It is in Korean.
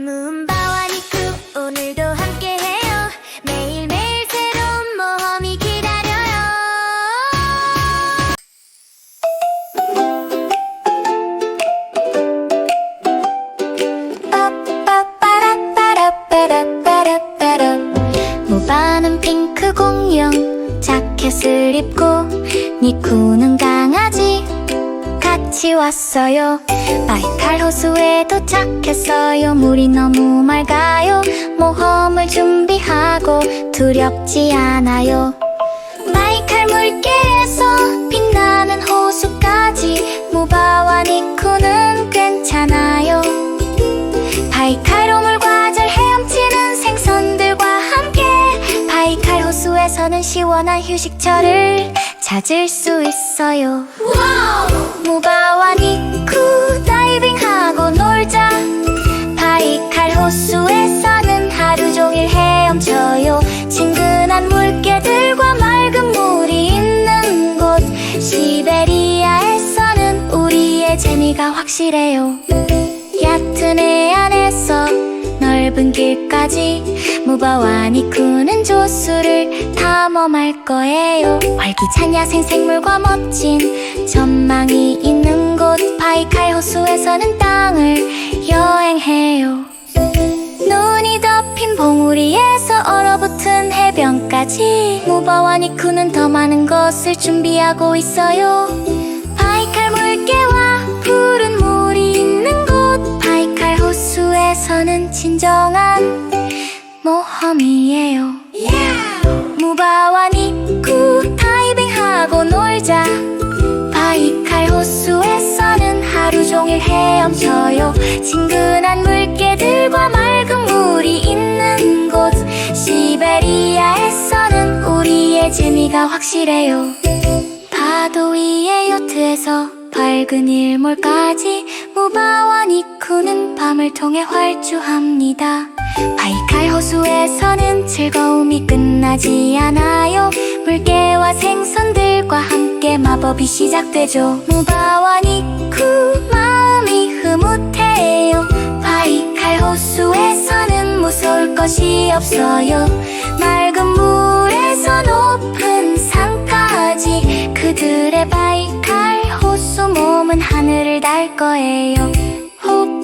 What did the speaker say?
문바와 니쿠 오늘도 함께해요. 매일매일 새로운 모험이 기다려요. 입고 니쿠는 강아지 같이 왔어요. 바이칼 호수에 도착했어요. 물이 너무 맑아요. 모험을 준비하고 두렵지 않아요. 바이칼 물개에서 빛나는 호수까지 무바와 니쿠는 괜찮아요. 바이칼 오물과잘 헤엄치는 생선들과 함께 바이칼 호수에서는 시원한 휴식처를 찾을 수 있어요. 무바와 니쿠 다이빙하고 놀자. 바이칼 호수에서는 하루 종일 헤엄쳐요. 친근한 물개들과 맑은 물이 있는 곳. 시베리아에서는 우리의 재미가 확실해요. 얕은 해 안에서 넓은 길까지 무바와 니 쿠는 조수를 탐험할 거예요. 활기찬 야생 생물과 멋진 전망이 있는 곳. 바이칼 호수에서는 땅을 여행해요. 눈이 덮인 봉우리에서 얼어붙은 해변까지 무바와 니 쿠는 더 많은 것을 준비하고 있어요 진정한 모험이에요. 무바와 니쿠 다이빙하고 놀자. 바이칼 호수에서는 하루 종일 헤엄쳐요. 친근한 물개들과 맑은 물이 있는 곳. 시베리아에서는 우리의 재미가 확실해요. 파도 위의 요트에서 밝은 일몰까지 무바와 니쿠는 밤을 통해 활주합니다. 바이칼 호수에서는 즐거움이 끝나지 않아요. 물개와 생선들과 함께 마법이 시작되죠. 무바와 니쿠 마음이 흐뭇해요. 바이칼 호수에서는 무서울 것이 없어요. 맑은 물에서 높은 산까지 그들의 몸은 하늘을 달 거예요. 호프